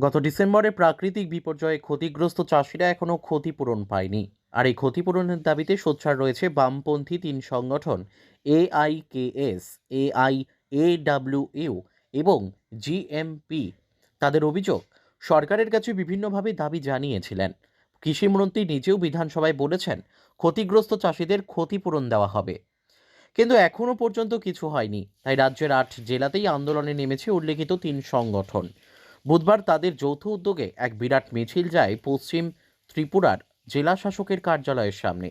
গত ডিসেম্বরে প্রাকৃতিক বিপর্যয়ে ক্ষতিগ্রস্ত চাষিরা এখনও ক্ষতিপূরণ পায়নি। আর এই ক্ষতিপূরণের দাবিতে সোচ্চার রয়েছে বামপন্থী তিন সংগঠন, এআইকেএস এআই এডাব্লিউইউ এবং জিএমপি। তাদের অভিযোগ, সরকারের কাছে বিভিন্নভাবে দাবি জানিয়েছিলেন। কৃষিমন্ত্রী নিজেও বিধানসভায় বলেছেন, ক্ষতিগ্রস্ত চাষিদের ক্ষতিপূরণ দেওয়া হবে। কিন্তু এখনও পর্যন্ত কিছু হয়নি। তাই রাজ্যের আট জেলাতেই আন্দোলনে নেমেছে উল্লেখিত তিন সংগঠন। বুধবার তাদের যৌথ উদ্যোগে এক বিরাট মিছিল যায় পশ্চিম ত্রিপুরার জেলা শাসকের কার্যালয়ের সামনে।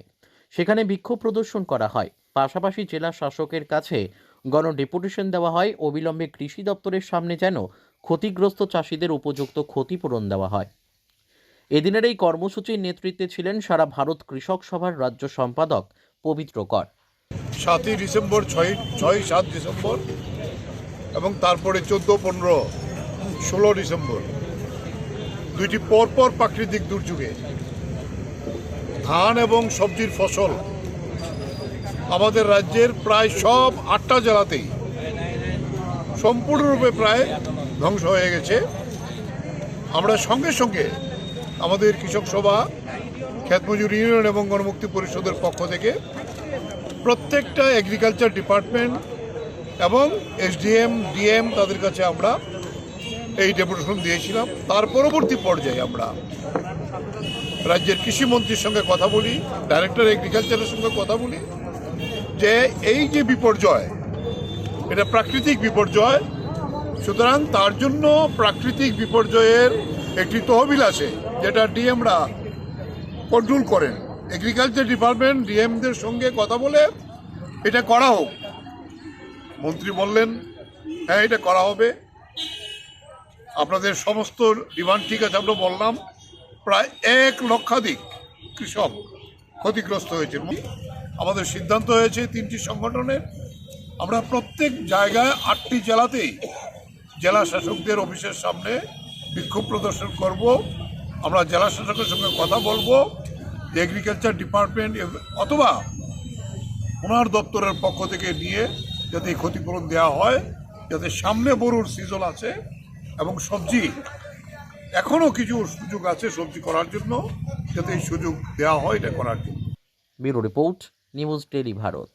সেখানে বিক্ষোভ প্রদর্শন করা হয়। পাশাপাশি জেলা শাসকের কাছে গণ ডেপুটেশন দেওয়া হয়। অবিলম্বে কৃষি দপ্তরের সামনে যেন ক্ষতিগ্রস্ত চাষিদের উপযুক্ত ক্ষতিপূরণ দেওয়া হয়। এদিনের এই কর্মসূচির নেতৃত্বে ছিলেন সারা ভারত কৃষক সভার রাজ্য সম্পাদক পবিত্র কর। সাতই ডিসেম্বর ছয় ছয় সাত ডিসেম্বর এবং তারপরে চোদ্দ, পনেরো ষোলো ডিসেম্বর। দুইটি পরপর প্রাকৃতিক দুর্যোগে ধান এবং সবজির ফসল আমাদের রাজ্যের প্রায় সব আটটা জেলাতেই সম্পূর্ণরূপে প্রায় ধ্বংস হয়ে গেছে। আমরা সঙ্গে সঙ্গে আমাদের কৃষক সভা খ্যাতমজুর ইউনিয়ন এবং গণমুক্তি পরিষদের পক্ষ থেকে প্রত্যেকটা এগ্রিকালচার ডিপার্টমেন্ট এবং এসডিএম ডিএম তাদের কাছে আমরা এই ডেপুটেশন দিয়েছিলাম। তার পরবর্তী পর্যায়ে আমরা রাজ্যের কৃষিমন্ত্রীর সঙ্গে কথা বলি ডাইরেক্টর এগ্রিকালচারের সঙ্গে কথা বলি, যে এই যে বিপর্যয়, এটা প্রাকৃতিক বিপর্যয়, সুতরাং তার জন্য প্রাকৃতিক বিপর্যয়ের একটি তহবিল আছে, যেটা ডিএমরা কন্ট্রোল করেন। এগ্রিকালচার ডিপার্টমেন্ট ডিএমদের সঙ্গে কথা বলে এটা করা হোক। মন্ত্রী বললেন হ্যাঁ এটা করা হবে। আপনাদের সমস্ত ডিমান্ড ঠিক আছে, আমরা বললাম, প্রায় এক লক্ষাধিক কৃষক ক্ষতিগ্রস্ত হয়েছে। আমাদের সিদ্ধান্ত হয়েছে তিনটি সংগঠনের। আমরা প্রত্যেক জায়গায় আটটি জেলাতেই জেলা শাসকদের অফিসের সামনে বিক্ষোভ প্রদর্শন করব। আমরা জেলা শাসকের সঙ্গে কথা বলব। এগ্রিকালচার ডিপার্টমেন্ট অথবা ওনার দপ্তরের পক্ষ থেকে নিয়ে যাতে ক্ষতিপূরণ দেওয়া হয়, যাতে সামনে বড়ুর সিজন আছে এবং সবজি এখনও কিছু সুযোগ আছে সবজি করার জন্য, যাতে এই সুযোগ দেওয়া হয় এটা করার জন্য। Bureau report, news tele Bharat.